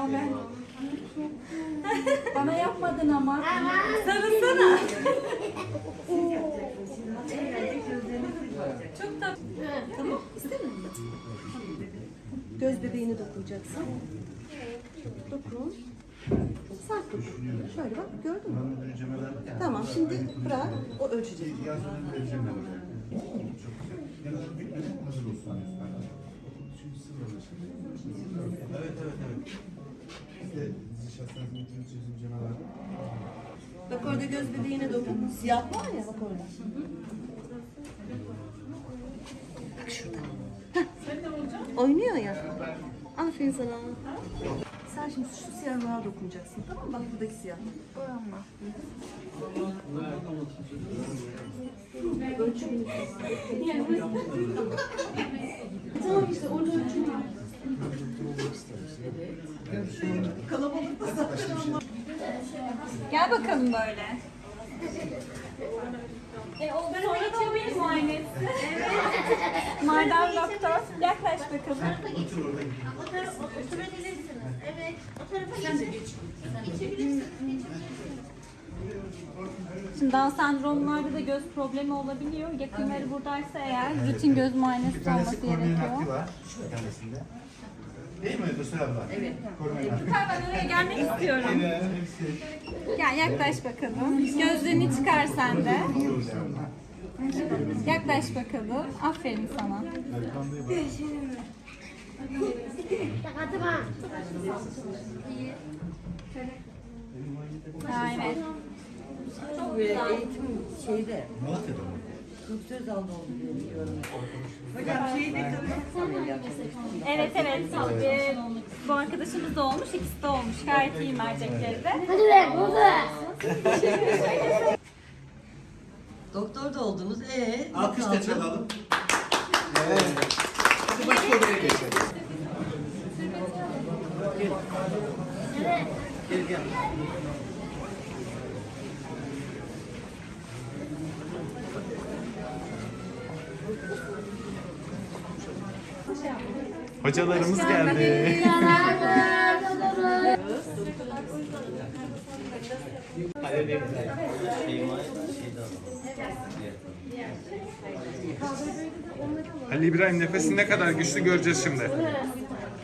Ama ben... Bana yapmadın ama. Sarılsana. Çok tatlı. Tamam. İstemiyor musun? Göz bebeğine dokunacaksın. Dokun. Sert dokun. Şöyle bak gördün mü? Tamam şimdi bırak. O ölçecek. Bak orada göz bebeğine dokun. Siyah var ya bak orada. Bak şurada. Hah. Oynuyor ya. Aferin sana. Sen şimdi şu siyahlığa dokunacaksın tamam mı? Bak buradaki siyah. Ölçümünü. Tamam işte orada ölçümünü. Kalabalıkta zaten onlar. Gel bakalım böyle. E, o ben sonra da benim muayenesi. Evet. Madem doktor. Yaklaş bakalım. O tarafa oturabilirsiniz. Evet. O tarafa geçin. Geçebilirsiniz. Şimdi Down sendromlarda da göz problemi olabiliyor. Yakınları buradaysa eğer rutin göz muayenesi Bir tanesi olması gerekiyor. var. Bir tanesinde. Değil mi Dosur abla? Evet. Korneyin hakkı. Ben oraya gelmek istiyorum. Hepsi. Gel yaklaş bakalım. Gözlerini çıkar sen de. Yaklaş bakalım. Aferin sana. Aynen. Eğitim şeyde, Malatya'da mı? Biliyorum. Hocam şeyde Evet evet. Ee, bu arkadaşımız da olmuş. ikisi de olmuş. Gayet iyi mercekleri de. Hadi be burada. Doktor da oldunuz. Ee, Alkışla kaldı? çalalım. Evet. Hadi başka odaya geçelim. Gel. Gel gel. Hocalarımız geldi. Ali İbrahim nefesin ne kadar güçlü göreceğiz şimdi.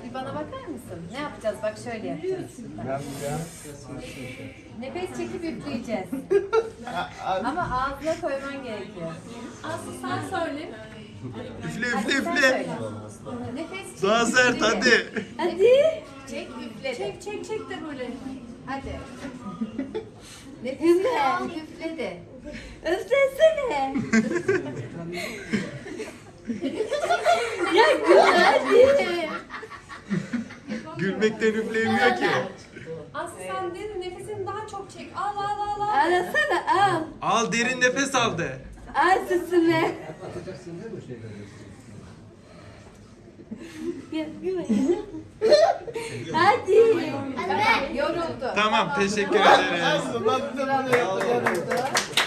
Bir bana bakar mısın? Ne yapacağız? Bak şöyle yapacağız. Nefes çekip üfleyeceğiz. Ama ağzına koyman gerekiyor. Aslı sen söyle. Üfle üfle üfle. Nefes çek. Daha sert üfle. hadi. Hadi. Çek üfle. Çek çek çek de böyle. Hadi. Nefesini al üfle de. Üflesene. ya gül hadi. Gülmekten üfleyemiyor ki. Aslı sen de nefesini daha çok çek. Al al al al. Arasana al. Al derin nefes al de. Al sesini. Hadi. Tamam, yoruldu. Tamam teşekkür ederiz.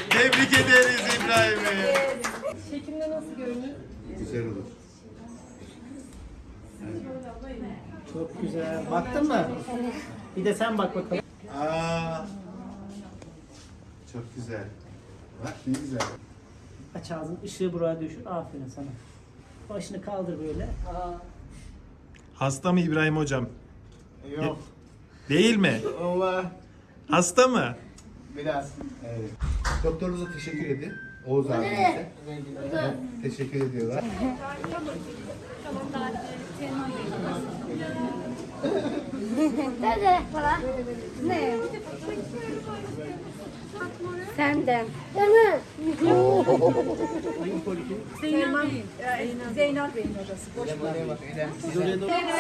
Tebrik ederiz İbrahim'i. Çekimde nasıl görünür? Güzel olur. Çok güzel. Baktın mı? Bir de sen bak bakalım. Aa. Çok güzel. Bak ne güzel. Aç ağzını, ışığı buraya düşür. Aferin sana. Başını kaldır böyle. Hasta mı İbrahim hocam? Yok. Değil mi? Allah. Hasta mı? Biraz. Evet. Doktorunuza teşekkür edin. Oğuz abimize. Teşekkür ediyorlar. Dede. Ne? Senden. Değil mi?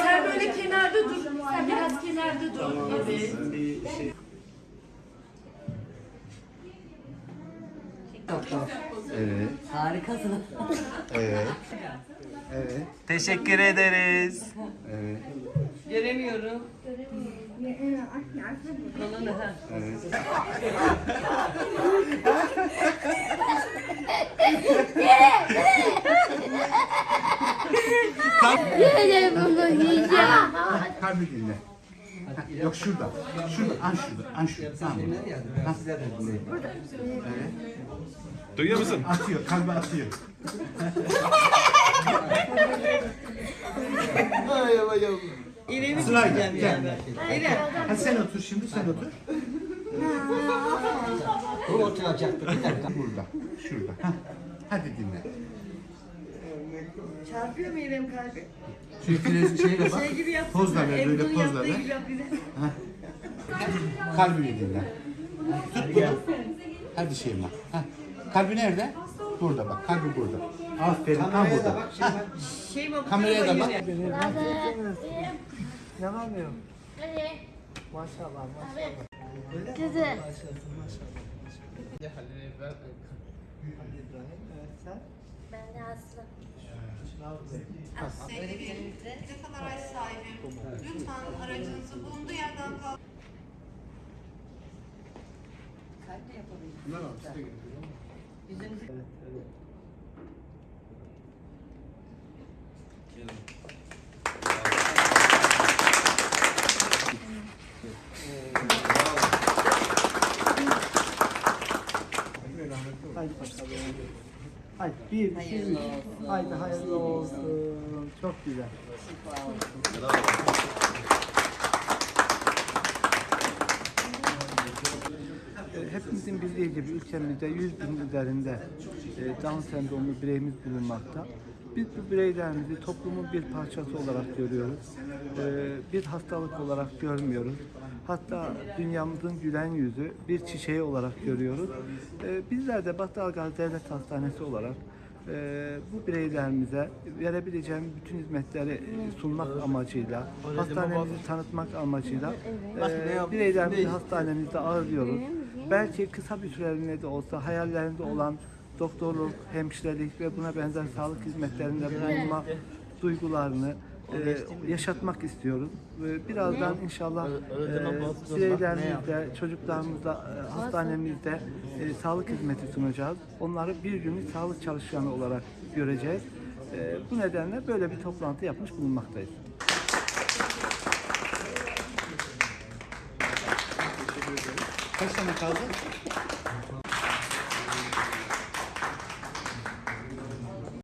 Sen böyle kenarda dur. Sen biraz kenarda dur. Evet. Harikasın. Evet. Evet. Teşekkür ederiz. Evet. Göremiyorum. Kolunu ha. Evet. Dede bunu yiyeceğim. Kalbi dinle. Ha, yok şurada. Şurada. An şurada. An şurada. Tamam. Ha. Evet. Duyuyor musun? Atıyor. Kalbi atıyor. Sırayla. Gel. Hadi sen otur şimdi. Sen otur. Bu oturacaktı bir dakika. Burada. Şurada. Ha. Hadi dinle. Çarpıyor mu İrem kalbi? Şu filezi şeyle bak. Şey gibi yapsın. Pozla ver. Böyle pozla ver. gibi yap bir de. Kalbini dinle. Tut bunu. Hadi Şeyma. Ha. Kalbi nerede? Burada bak. Kalbi burada. Aferin. Tam Kameraya da burada. bak şimdi. Şey mi? bu Kameraya da tarafa bak. yürü. Hadi. Maşallah maşallah. Kızı. Ben de Aslı. Plakalı araç sahibi. Lütfen aracınızı bulunduğu yerden kalkın. Haydi bir, iki, üç. Haydi hayırlı olsun. Çok güzel. E, Hepimizin bildiği gibi ülkemizde 100 bin üzerinde e, Down sendromlu bireyimiz bulunmakta. Biz bu bireylerimizi toplumun bir parçası olarak görüyoruz. E, Bir hastalık olarak görmüyoruz. Hatta dünyamızın gülen yüzü bir çiçeği olarak görüyoruz. E, Bizler de Batı Algaz Devlet Hastanesi olarak e, bu bireylerimize verebileceğim bütün hizmetleri sunmak amacıyla, hastanemizi tanıtmak amacıyla e, bireylerimizi hastanemizde ağırlıyoruz. Belki kısa bir süreliğine de olsa hayallerinde olan doktorluk, hemşirelik ve buna benzer sağlık hizmetlerinde bulunma duygularını e, yaşatmak istiyoruz. Ve Birazdan inşallah e, bireylerimizde, çocuklarımızda, e, hastanemizde e, sağlık hizmeti sunacağız. Onları bir günlük sağlık çalışanı olarak göreceğiz. E, bu nedenle böyle bir toplantı yapmış bulunmaktayız. Kaç tane kaldı?